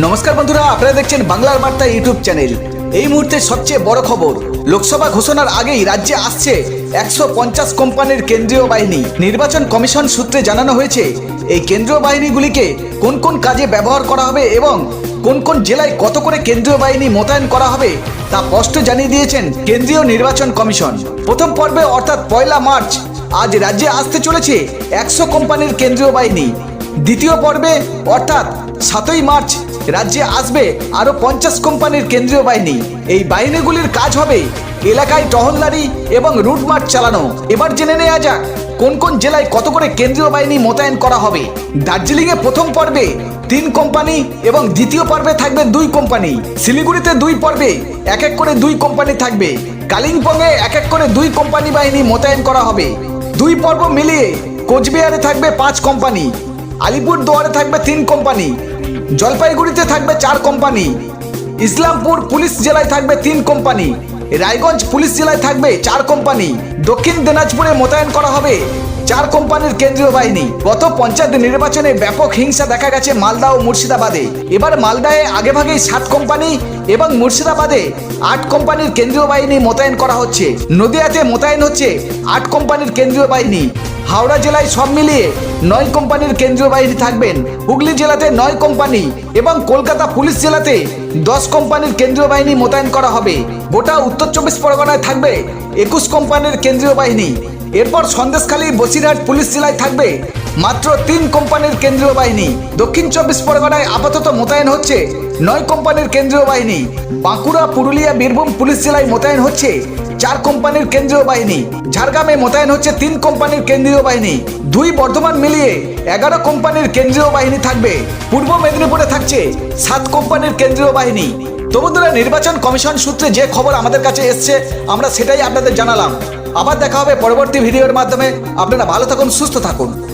নমস্কার বন্ধুরা, আপনারা দেখছেন বাংলার বার্তা ইউটিউব চ্যানেল। এই মুহূর্তে সবচেয়ে বড় খবর, লোকসভা ঘোষণার আগেই রাজ্যে আসছে একশো পঞ্চাশ কোম্পানির কেন্দ্রীয় বাহিনী। নির্বাচন কমিশন সূত্রে জানানো হয়েছে, এই কেন্দ্রীয় বাহিনীগুলিকে কোন কোন কাজে ব্যবহার করা হবে এবং কোন কোন জেলায় কত করে কেন্দ্রীয় বাহিনী মোতায়েন করা হবে, তা স্পষ্ট জানিয়ে দিয়েছেন কেন্দ্রীয় নির্বাচন কমিশন। প্রথম পর্বে অর্থাৎ পয়লা মার্চ, আজ রাজ্যে আসতে চলেছে একশো কোম্পানির কেন্দ্রীয় বাহিনী। দ্বিতীয় পর্বে অর্থাৎ সাতই মার্চ রাজ্যে আসবে আরও পঞ্চাশ কোম্পানির কেন্দ্রীয় বাহিনী। এই বাহিনীগুলির কাজ হবে এলাকায় টহলদারি এবং রুট মার্চ চালানো। এবার জেনে নেওয়া যাক, কোন কোন জেলায় কত করে কেন্দ্রীয় বাহিনী মোতায়েন করা হবে। দার্জিলিংয়ে প্রথম পর্বে তিন কোম্পানি এবং দ্বিতীয় পর্বে থাকবে দুই কোম্পানি। শিলিগুড়িতে দুই পর্বে এক এক করে দুই কোম্পানি থাকবে। কালিম্পংয়ে এক এক করে দুই কোম্পানি বাহিনী মোতায়েন করা হবে। দুই পর্ব মিলিয়ে কোচবিহারে থাকবে পাঁচ কোম্পানি। আলিপুর দুয়ারে থাকবে তিন কোম্পানি। জলপাইগুড়িতে থাকবে চার কোম্পানি। ইসলামপুর পুলিশ জেলায় থাকবে তিন কোম্পানি। রায়গঞ্জ পুলিশ জেলায় থাকবে চার কোম্পানি। দক্ষিণ দিনাজপুরে মোতায়েন করা হবে চার কোম্পানির কেন্দ্রীয় বাহিনী। গত পঞ্চায়েত নির্বাচনে ব্যাপক হিংসা দেখা গেছে মালদা ও মুর্শিদাবাদে। এবার মালদায় আগেভাগেই সাত কোম্পানি এবং মুর্শিদাবাদে আট কোম্পানির কেন্দ্রীয় বাহিনী মোতায়েন করা হচ্ছে। নদিয়াতে মোতায়েন হচ্ছে আট কোম্পানির কেন্দ্রীয় বাহিনী। হাওড়া জেলায় সব মিলিয়ে নয় কোম্পানির কেন্দ্রীয় বাহিনী থাকবেন। হুগলি জেলাতে নয় কোম্পানি এবং কলকাতা পুলিশ জেলাতে দশ কোম্পানির কেন্দ্রীয় বাহিনী মোতায়েন করা হবে। গোটা উত্তর চব্বিশ পরগনায় থাকবে একুশ কোম্পানির কেন্দ্রীয় বাহিনী। এরপর সন্দেশখালী, বসিরহাট পুলিশ জেলায় থাকবে মাত্র তিন কোম্পানির কেন্দ্রীয় বাহিনী। দক্ষিণ চব্বিশ পরগনায় আপাতত মোতায়েন হচ্ছে নয় কোম্পানির কেন্দ্রীয় বাহিনী। বাঁকুড়া, পুরুলিয়া, বীরভূম পুলিশ জেলায় মোতায়েন হচ্ছে চার কোম্পানির কেন্দ্রীয় বাহিনী। ঝাড়গ্রামে মোতায়েন হচ্ছে তিন কোম্পানির কেন্দ্রীয় বাহিনী। দুই বর্ধমান মিলিয়ে এগারো কোম্পানির কেন্দ্রীয় বাহিনী থাকবে। পূর্ব মেদিনীপুরে থাকছে সাত কোম্পানির কেন্দ্রীয় বাহিনী। তো বন্ধুরা নির্বাচন কমিশন সূত্রে যে খবর আমাদের কাছে এসছে, আমরা সেটাই আপনাদের জানালাম। আবার দেখা হবে পরবর্তী ভিডিওর মাধ্যমে। আপনারা ভালো থাকুন, সুস্থ থাকুন।